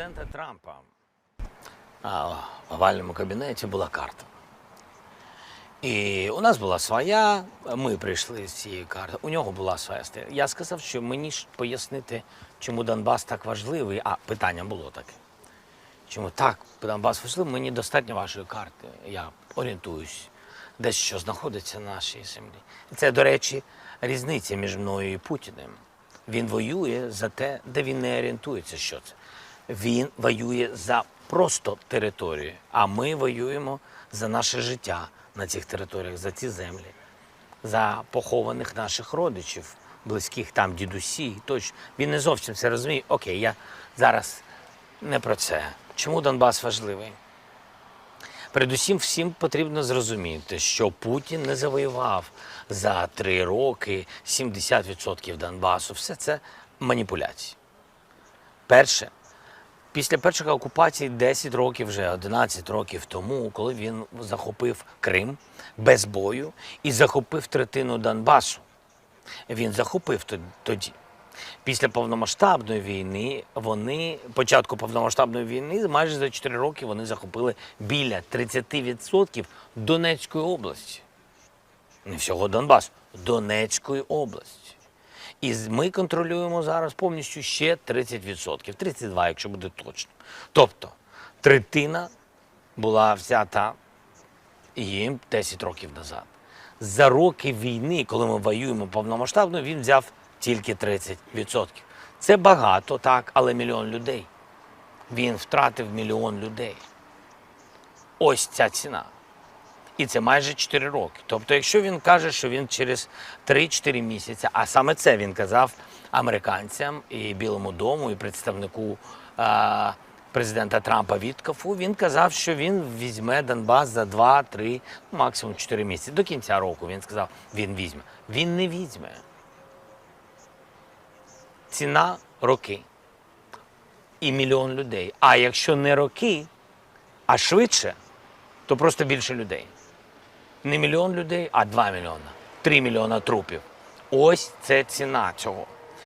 президента Трампа а, в овальному кабінеті була карта. І у нас була своя, ми прийшли з цією картою. У нього була своя стиль. Я сказав, що мені ж пояснити, чому Донбас так важливий. А питання було таке. Чому так Донбас важливий? Мені достатньо вашої карти. Я орієнтуюсь, десь що знаходиться на нашій землі. Це, до речі, різниця між мною і Путіним. Він воює за те, де він не орієнтується, що це. Він воює за просто територію, а ми воюємо за наше життя на цих територіях, за ці землі, за похованих наших родичів, близьких там дідусі. Тощо він не зовсім це розуміє. Окей, я зараз не про це. Чому Донбас важливий? Передусім, всім потрібно зрозуміти, що Путін не завоював за три роки 70% Донбасу. Все це маніпуляції. Перше, після першої окупації 10 років, вже 11 років тому, коли він захопив Крим без бою і захопив третину Донбасу. Він захопив тоді. Після повномасштабної війни вони, початку повномасштабної війни, майже за 4 роки вони захопили біля 30% Донецької області. Не всього Донбасу, Донецької області. І ми контролюємо зараз повністю ще 30%, 32%, якщо буде точно. Тобто третина була взята їм 10 років назад. За роки війни, коли ми воюємо повномасштабно, він взяв тільки 30%. Це багато, так, але мільйон людей. Він втратив мільйон людей. Ось ця ціна. І це майже 4 роки. Тобто, якщо він каже, що він через 3-4 місяці, а саме це він казав американцям і Білому дому, і представнику а, президента Трампа Віткафу, він казав, що він візьме Донбас за 2-3, ну, максимум 4 місяці. До кінця року він сказав, він візьме. Він не візьме. Ціна роки. І мільйон людей. А якщо не роки, а швидше, то просто більше людей. Не мільйон людей, а 2 мільйона, 3 мільйона трупів. Ось це ціна цього.